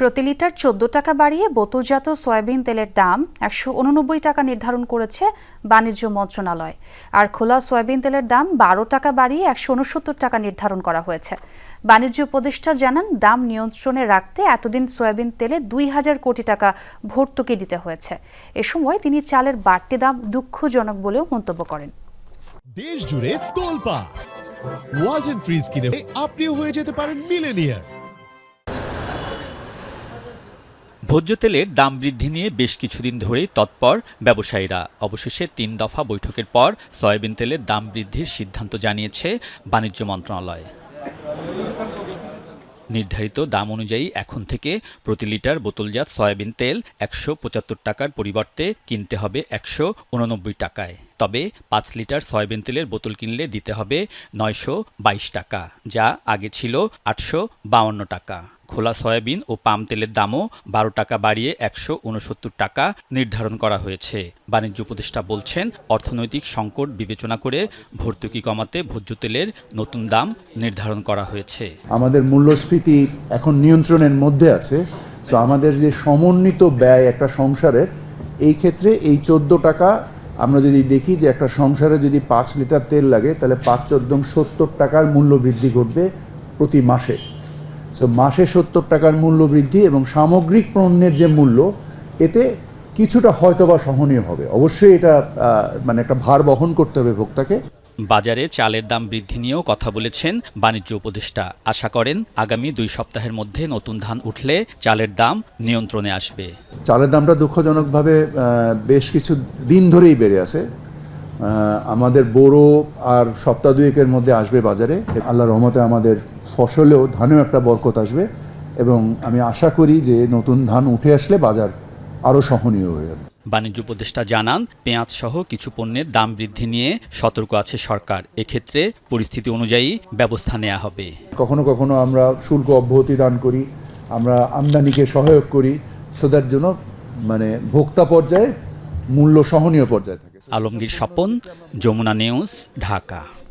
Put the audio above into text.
প্রতি লিটার চোদ্দ টাকা বাড়িয়ে বোতলজাত সয়াবিন তেলের দাম একশো উননব্বই টাকা নির্ধারণ করেছে বাণিজ্য মন্ত্রণালয়। আর খোলা সয়াবিন তেলের দাম বারো টাকা বাড়িয়ে একশো উনসত্তর টাকা নির্ধারণ করা হয়েছে। বাণিজ্য উপদেষ্টা জানান, দাম নিয়ন্ত্রণে রাখতে এতদিন সয়াবিন তেলে দুই হাজার কোটি টাকা ভর্তুকি দিতে হয়েছে। এ সময় তিনি চালের বাড়তি দাম দুঃখজনক বলেও মন্তব্য করেন। দেশ জুড়ে তোলপা ফ্রিজ কিনে আপনিও হয়ে যেতে পারেন মিলেনিয়ার ভোজ্য তেলের দাম বৃদ্ধি নিয়ে বেশ কিছুদিন ধরেই তৎপর ব্যবসায়ীরা। অবশেষে তিন দফা বৈঠকের পর সয়াবিন তেলের দাম বৃদ্ধির সিদ্ধান্ত জানিয়েছে বাণিজ্য মন্ত্রণালয়। নির্ধারিত দাম অনুযায়ী এখন থেকে প্রতি লিটার বোতলজাত সয়াবিন তেল একশো পঁচাত্তর টাকার পরিবর্তে কিনতে হবে একশো উননব্বই টাকায়। তবে পাঁচ লিটার সয়াবিন তেলের বোতল কিনলে দিতে হবে নয়শো বাইশ টাকা, যা আগে ছিল আটশো টাকা। খোলা সয়াবিন ও পাম তেলের দামও বারো টাকা বাড়িয়ে একশো উনসত্তর টাকা নির্ধারণ করা হয়েছে। বাণিজ্য উপদেষ্টা বলছেন, অর্থনৈতিক সংকট বিবেচনা করে ভর্তুকি কমাতে ভোজ্য তেলের নতুন দাম নির্ধারণ করা হয়েছে। আমাদের মূল্যস্ফীতি এখন নিয়ন্ত্রণের মধ্যে আছে। সো আমাদের যে সমন্বিত ব্যয় একটা সংসারের এই ক্ষেত্রে এই চোদ্দ টাকা আমরা যদি দেখি যে একটা সংসারে যদি পাঁচ লিটার তেল লাগে, তাহলে পাঁচ চোদ্দং সত্তর টাকার মূল্য বৃদ্ধি ঘটবে প্রতি মাসে। সো মাসে সত্তর টাকার মূল্য বৃদ্ধি এবং সামগ্রিক পণ্যের যে মূল্য এতে কিছুটা হয়তোবা সহনীয় হবে। অবশ্যই এটা মানে একটা ভার বহন করতে হবে ভোক্তাকে। বাজারে চালের দাম বৃদ্ধি নিয়েও কথা বলেছেন বাণিজ্য উপদেষ্টা। আশা করেন আগামী দুই সপ্তাহের মধ্যে নতুন ধান উঠলে চালের দাম নিয়ন্ত্রণে আসবে। চালের দামটা দুঃখজনকভাবে বেশ কিছু দিন ধরেই বেড়ে আছে। আমাদের বোরো আর সপ্তাহ দুয়েকের মধ্যে আসবে বাজারে। আল্লাহ রহমতে আমাদের ফসলেও ধানেও একটা বরকত আসবে এবং আমি আশা করি যে নতুন ধান উঠে আসলে বাজার আরও সহনীয় হয়ে যাবে। বাণিজ্য উপদেষ্টা জানান পেঁয়াজ সহ কিছু পণ্যের দাম বৃদ্ধি নিয়ে সতর্ক আছে সরকার। এক্ষেত্রে পরিস্থিতি অনুযায়ী ব্যবস্থা নেওয়া হবে। কখনো কখনো আমরা শুল্ক অব্যাহতি দান করি আমরা আমদানিকে সহায়ক করি সোদার জন্য মানে ভোক্তা পর্যায়ে মূল্য সহনীয় পর্যায়ে থাকে। আলমগীর স্বপন যমুনা নিউজ ঢাকা।